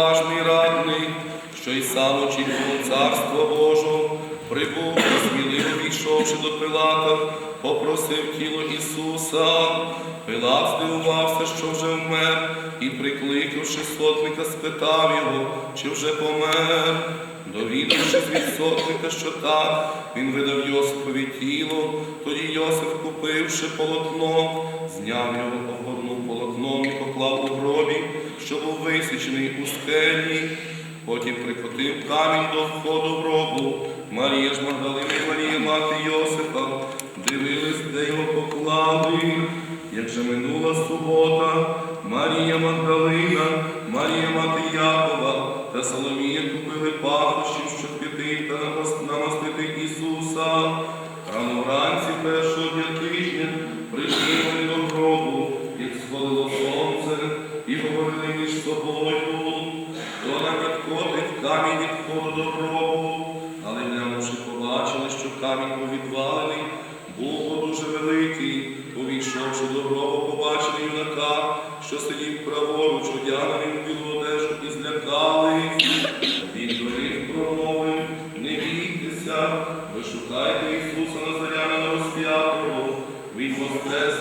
поважний радник, що й сам очікував Царство Божого, прибув, сміливо війшовши до Пилата, попросив тіло Ісуса. Пилат здивувався, що вже вмер, і, прикликавши сотника, спитав його, чи вже помер. Довідавшись від сотника, що так, він видав Йосифові тіло, тоді Йосиф, купивши полотно, зняв його, обгорнув полотном і поклав у гробі що був висічений у скелі, потім прикотив камінь до входу в робу. Марія ж Магдалина і Марія, мати Йосифа, дивились, де його поклали. Як же минула субота, Марія Магдалина, Марія Мати Якова та Соломія купили пахощів, Douglas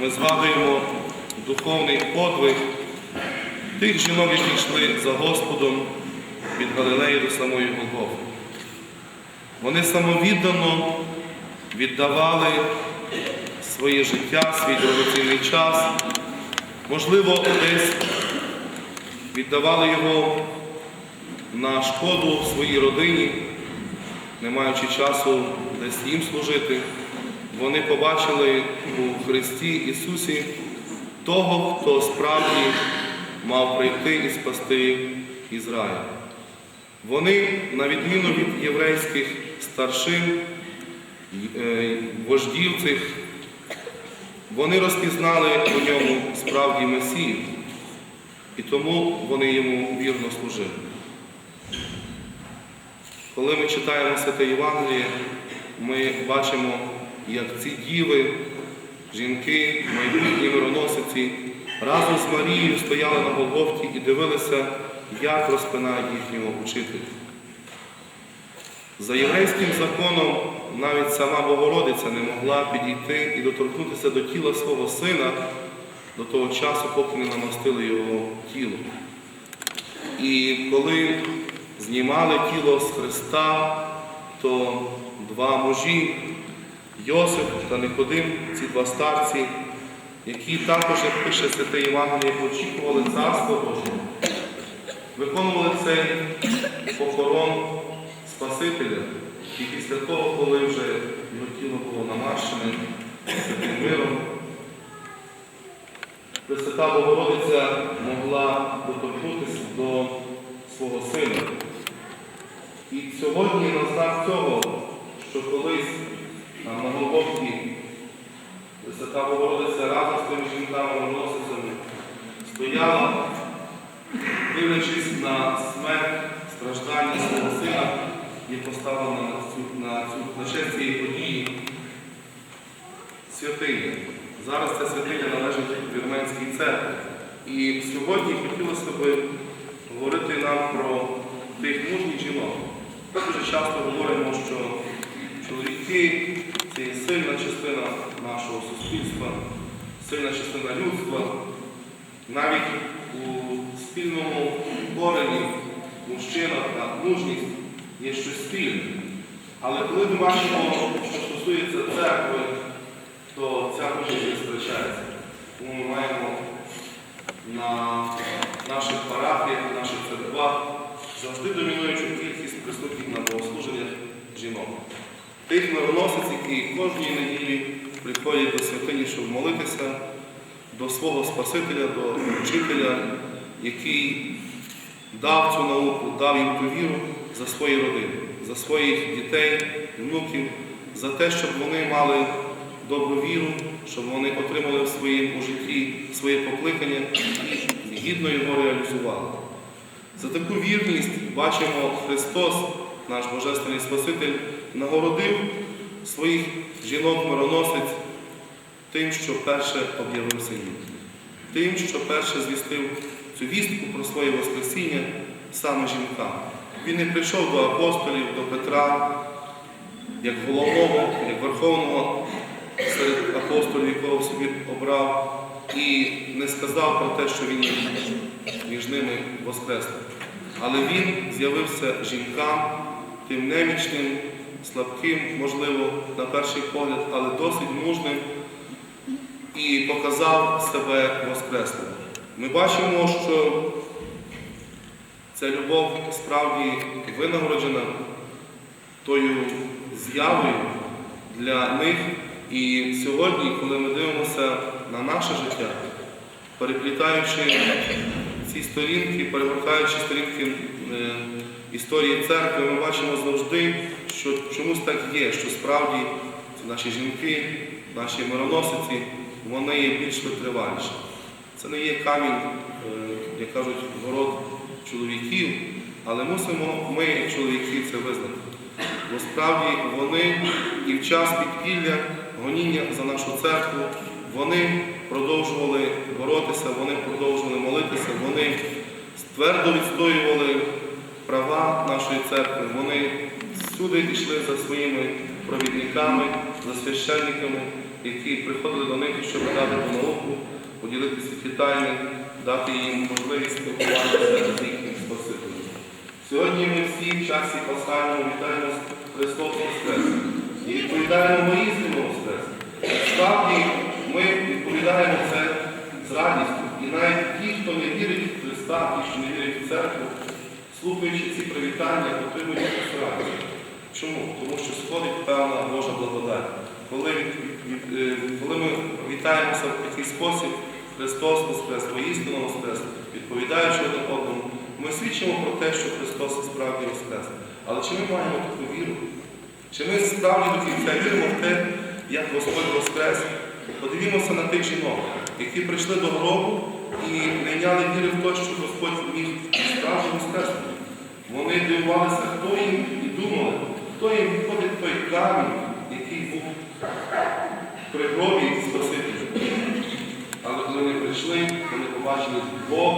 ми згадуємо духовний подвиг тих жінок, які йшли за Господом від Галилеї до самої Голгофи. Вони самовіддано віддавали своє життя, свій дорогоцінний час, можливо, десь віддавали його на шкоду своїй родині, не маючи часу десь їм служити. Вони побачили у Христі Ісусі того, хто справді мав прийти і спасти Ізраїль. Вони, на відміну від єврейських старшин, е, вождів цих вони розпізнали у ньому справді Месію, і тому вони йому вірно служили. Коли ми читаємо Святе Євангеліє, ми бачимо, як ці діви, жінки, майбутні мироносиці разом з Марією стояли на Голгофті і дивилися, як розпинають їхнього учителя. За єврейським законом навіть сама Богородиця не могла підійти і доторкнутися до тіла свого сина до того часу, поки не намастили його тіло. І коли знімали тіло з Христа, то два мужі, Йосип та Никодим, ці два старці, які також, як пише Святе Євангеліє, очікували Царство Боже, виконували цей похорон Спасителя. І після того, коли вже його тіло було намащене святим миром, Пресвята Богородиця могла доторкнутися до свого сина. І сьогодні на знак цього, що колись на Голгофі Пресвята Богородиця разом з тими жінками мироносицями стояла, дивлячись на смерть, страждання свого сина, є поставлена на цю, на цю на честь цієї події святиня. Зараз ця святиня належить Вірменській церкві. І сьогодні хотілося б говорити нам про тих мужніх жінок. Ми дуже часто говоримо, що чоловіки це є сильна частина нашого суспільства, сильна частина людства. Навіть у спільному корені мужчина та мужність є щось спільне. Але коли ми бачимо, що стосується церкви, то ця мужність. Тому ми маємо на наших парафіях, наших церквах завжди домінуючу кількість присутніх на богослуженнях жінок. Тих мироносиць, які кожної неділі приходять до святині, щоб молитися до свого Спасителя, до вчителя, який дав цю науку, дав їм ту віру за свої родини, за своїх дітей, внуків, за те, щоб вони мали добру віру, щоб вони отримали в своєму житті своє покликання і гідно його реалізували. За таку вірність бачимо Христос, наш Божественний Спаситель, нагородив своїх жінок-мироносець тим, що перше об'явився їм, тим, що перше звістив цю вістку про своє Воскресіння саме жінкам. Він не прийшов до апостолів, до Петра, як головного, як верховного серед апостолів, якого собі обрав, і не сказав про те, що він між ними воскреснув. Але він з'явився жінкам, тим немічним, слабким, можливо, на перший погляд, але досить мужним, і показав себе воскресним. Ми бачимо, що ця любов справді винагороджена тою з'явою для них. І сьогодні, коли ми дивимося на наше життя, переплітаючи ці сторінки, перегортаючи сторінки е, історії церкви, ми бачимо завжди, що чомусь так є, що справді наші жінки, наші мироносиці, вони є більш витриваліші. Це не є камінь, е, як кажуть, город чоловіків, але мусимо ми, чоловіки, це визнати. Бо справді вони і в час підпілля, гоніння за нашу церкву, вони продовжували боротися, вони продовжували молитися, вони твердо відстоювали права нашої церкви. Вони всюди йшли за своїми провідниками, за священниками, які приходили до них, щоб дати науку, поділитися ті дати їм можливість спілкуватися з їхнім Спасителем. Сьогодні ми всі в часі Пасхальному вітаємо Христос Воскрес і відповідаємо воістину Воскрес. Справді ми відповідаємо це з радістю. І навіть ті, хто не вірить в Христа, ті, що не вірять в церкву, слухаючи ці привітання, отримують радість. Чому? Тому що сходить певна Божа благодать. Коли, е, коли ми вітаємося в такий спосіб, Христос Воскрес, воістину Воскрес, відповідаючи один одному, ми свідчимо про те, що Христос справді Воскрес. Але чи ми маємо таку віру? Чи ми справді до кінця віримо в те, як Господь Воскрес? Подивімося на тих жінок, які прийшли до гробу і не віри в те, що Господь міг справді воскреснути. Вони дивувалися, хто їм і думали, хто їм відходить той камінь, який був при гробі Спасителя. Але коли вони прийшли, вони побачили Бог,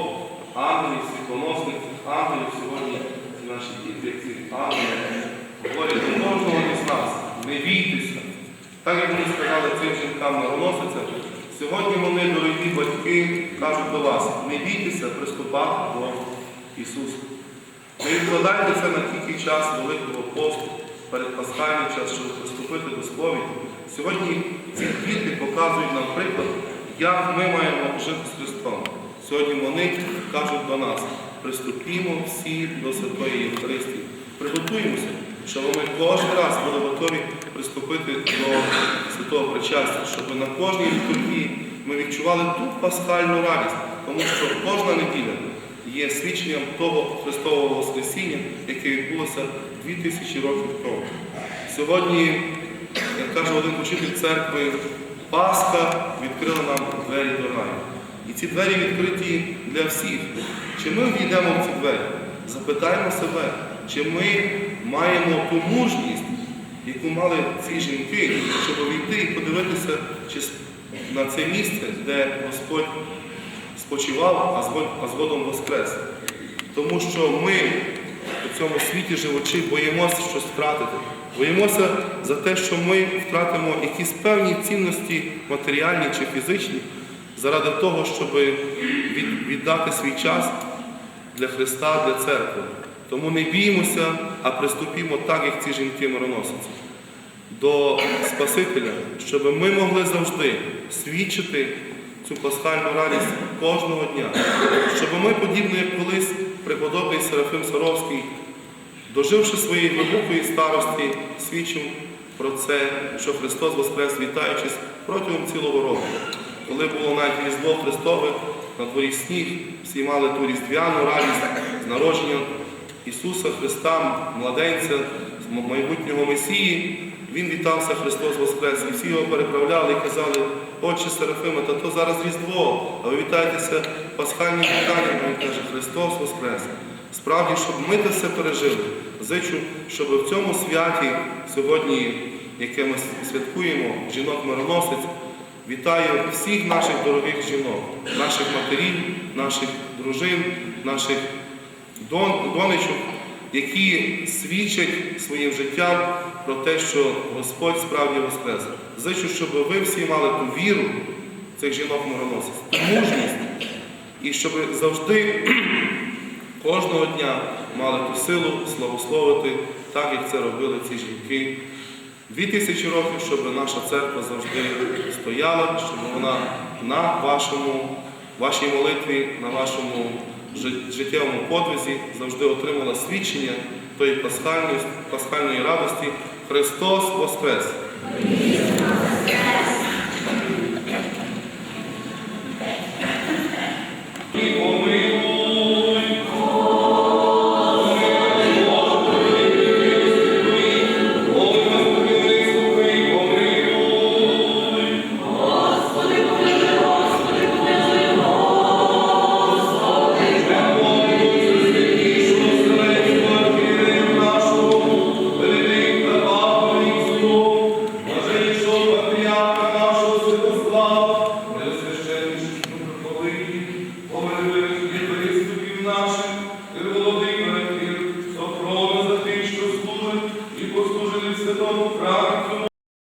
ангелів, світлоносних ангелів сьогодні ці наші діти, ці ангели, говорять до кожного із нас, не бійтеся. Так як вони сказали цим жінкам мироносицям, сьогодні вони, дорогі батьки, кажуть до вас, не бійтеся приступати до Ісуса. Не відкладайте це на тільки час Великого посту, перед пасхальний час, щоб приступити до сповіді. Сьогодні ці квіти показують нам приклад, як ми маємо жити з Христом. Сьогодні вони кажуть до нас, приступімо всі до Святої Євхаристії. Приготуємося, щоб ми кожен раз були готові приступити до святого причастя, щоб на кожній літургії ми відчували ту пасхальну радість, тому що кожна неділя є свідченням того Христового Воскресіння, яке відбулося 2000 років тому. Сьогодні, як каже один учитель церкви, Пасха відкрила нам двері до раю. І ці двері відкриті для всіх. Чи ми війдемо в ці двері? Запитаємо себе, чи ми маємо ту мужність, яку мали ці жінки, щоб увійти і подивитися на це місце, де Господь спочивав, а згодом воскрес. Тому що ми у цьому світі живучи боїмося щось втратити. Боїмося за те, що ми втратимо якісь певні цінності матеріальні чи фізичні, заради того, щоб віддати свій час для Христа, для церкви. Тому не біймося, а приступімо так, як ці жінки мироносиці, до Спасителя, щоб ми могли завжди свідчити цю пасхальну радість кожного дня, щоб ми, подібно як колись преподобний Серафим Саровський, доживши своєї глибокої старості, свідчив про це, що Христос Воскрес, вітаючись протягом цілого року. Коли було навіть Різдво Христове, на дворі сніг, всі мали ту різдвяну радість з народження Ісуса Христа, младенця, майбутнього Месії. Він вітався Христос Воскрес, і всі його переправляли і казали, Отче Серафиме, та то зараз Різдво, а ви вітаєтеся пасхальним вітанням. Він каже, Христос Воскрес. Справді, щоб ми це все пережили, зичу, щоб в цьому святі сьогодні, яке ми святкуємо, жінок-мироносець, вітаю всіх наших дорогих жінок, наших матерів, наших дружин, наших дон, донечок, які свідчать своїм життям про те, що Господь справді воскрес. Зичу, щоб ви всі мали ту віру цих жінок мироносець, мужність, і щоб завжди кожного дня мали ту силу славословити, так як це робили ці жінки. Дві тисячі років, щоб наша церква завжди стояла, щоб вона на вашому, вашій молитві, на вашому життєвому подвизі завжди отримала свідчення тої пасхальної, пасхальної радості Христос Воскрес! і